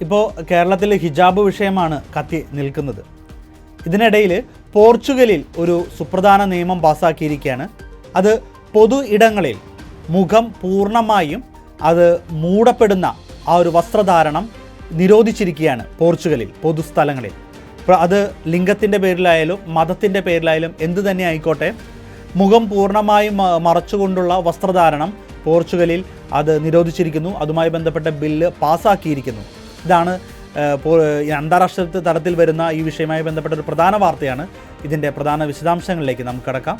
ഇപ്പോൾ കേരളത്തിൽ ഹിജാബ് വിഷയമാണ് കത്തി നിൽക്കുന്നത്. ഇതിനിടയിൽ പോർച്ചുഗലിൽ ഒരു സുപ്രധാന നിയമം പാസാക്കിയിരിക്കുകയാണ്. അത് പൊതു ഇടങ്ങളിൽ മുഖം പൂർണമായും അത് മൂടപ്പെടുന്ന ആ ഒരു വസ്ത്രധാരണം നിരോധിച്ചിരിക്കുകയാണ് പോർച്ചുഗലിൽ പൊതുസ്ഥലങ്ങളിൽ അത് ലിംഗത്തിന്റെ പേരിലായാലും മതത്തിന്റെ പേരിലായാലും എന്തു തന്നെ ആയിക്കോട്ടെ മുഖം പൂർണമായും മറച്ചുകൊണ്ടുള്ള വസ്ത്രധാരണം പോർച്ചുഗലിൽ അത് നിരോധിച്ചിരിക്കുന്നു. അതുമായി ബന്ധപ്പെട്ട ബില്ല് പാസ്സാക്കിയിരിക്കുന്നു ഇതാണ് അന്താരാഷ്ട്ര തലത്തിൽ വരുന്ന ഈ വിഷയവുമായി ബന്ധപ്പെട്ട ഒരു പ്രധാന വാർത്തയാണ്. ഇതിന്റെ പ്രധാന വിശദാംശങ്ങളിലേക്ക് നമുക്ക് കടക്കാം.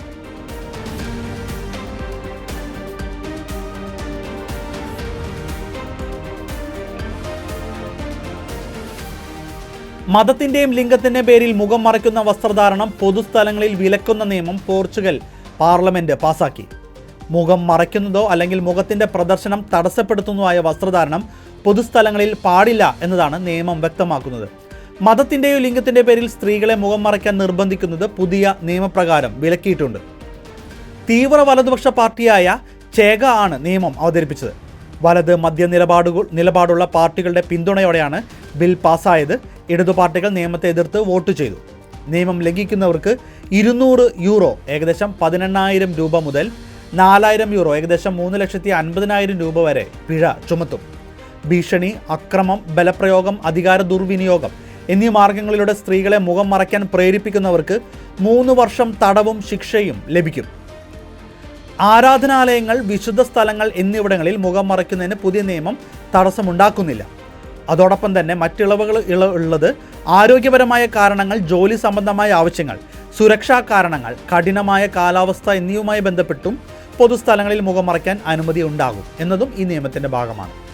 മതത്തിന്റെയും ലിംഗത്തിന്റെയും പേരിൽ മുഖം മറയ്ക്കുന്ന വസ്ത്രധാരണം പൊതുസ്ഥലങ്ങളിൽ വിലക്കുന്ന നിയമം പോർച്ചുഗൽ പാർലമെന്റ് പാസാക്കി. മുഖം മറയ്ക്കുന്നതോ അല്ലെങ്കിൽ മുഖത്തിന്റെ പ്രദർശനം തടസ്സപ്പെടുത്തുന്നതോ ആയ വസ്ത്രധാരണം പൊതുസ്ഥലങ്ങളിൽ പാടില്ല എന്നതാണ് നിയമം വ്യക്തമാക്കുന്നത്. മതത്തിന്റെയോ ലിംഗത്തിന്റെ പേരിൽ സ്ത്രീകളെ മുഖം മറയ്ക്കാൻ നിർബന്ധിക്കുന്നത് പുതിയ നിയമപ്രകാരം വിലക്കിയിട്ടുണ്ട്. തീവ്ര വലതുപക്ഷ പാർട്ടിയായ ചേക ആണ് നിയമം അവതരിപ്പിച്ചത്. വലത് മധ്യ നിലപാടുകൾ നിലപാടുള്ള പാർട്ടികളുടെ പിന്തുണയോടെയാണ് ബിൽ പാസ്സായത്. ഇടതു പാർട്ടികൾ നിയമത്തെ എതിർത്ത് വോട്ട് ചെയ്തു. നിയമം ലംഘിക്കുന്നവർക്ക് ഇരുന്നൂറ് യൂറോ ഏകദേശം പതിനെണ്ണായിരം രൂപ മുതൽ നാലായിരം യൂറോ ഏകദേശം മൂന്ന് ലക്ഷത്തി അൻപതിനായിരം രൂപ വരെ പിഴ ചുമത്തും. ഭീഷണി അക്രമം ബലപ്രയോഗം അധികാര ദുർവിനിയോഗം എന്നീ മാർഗങ്ങളിലൂടെ സ്ത്രീകളെ മുഖം മറയ്ക്കാൻ പ്രേരിപ്പിക്കുന്നവർക്ക് മൂന്ന് വർഷം തടവും ശിക്ഷയും ലഭിക്കും. ആരാധനാലയങ്ങൾ വിശുദ്ധ സ്ഥലങ്ങൾ എന്നിവിടങ്ങളിൽ മുഖം മറയ്ക്കുന്നതിന് പുതിയ നിയമം തടസ്സമുണ്ടാക്കുന്നില്ല. അതോടൊപ്പം തന്നെ മറ്റിളവുകൾ ഇള ഉള്ളത് ആരോഗ്യപരമായ കാരണങ്ങൾ ജോലി സംബന്ധമായ ആവശ്യങ്ങൾ സുരക്ഷാ കാരണങ്ങൾ കഠിനമായ കാലാവസ്ഥ എന്നിവയുമായി ബന്ധപ്പെട്ടും പൊതുസ്ഥലങ്ങളിൽ മുഖം മറയ്ക്കാൻ അനുമതി ഉണ്ടാകും എന്നതും ഈ നിയമത്തിന്റെ ഭാഗമാണ്.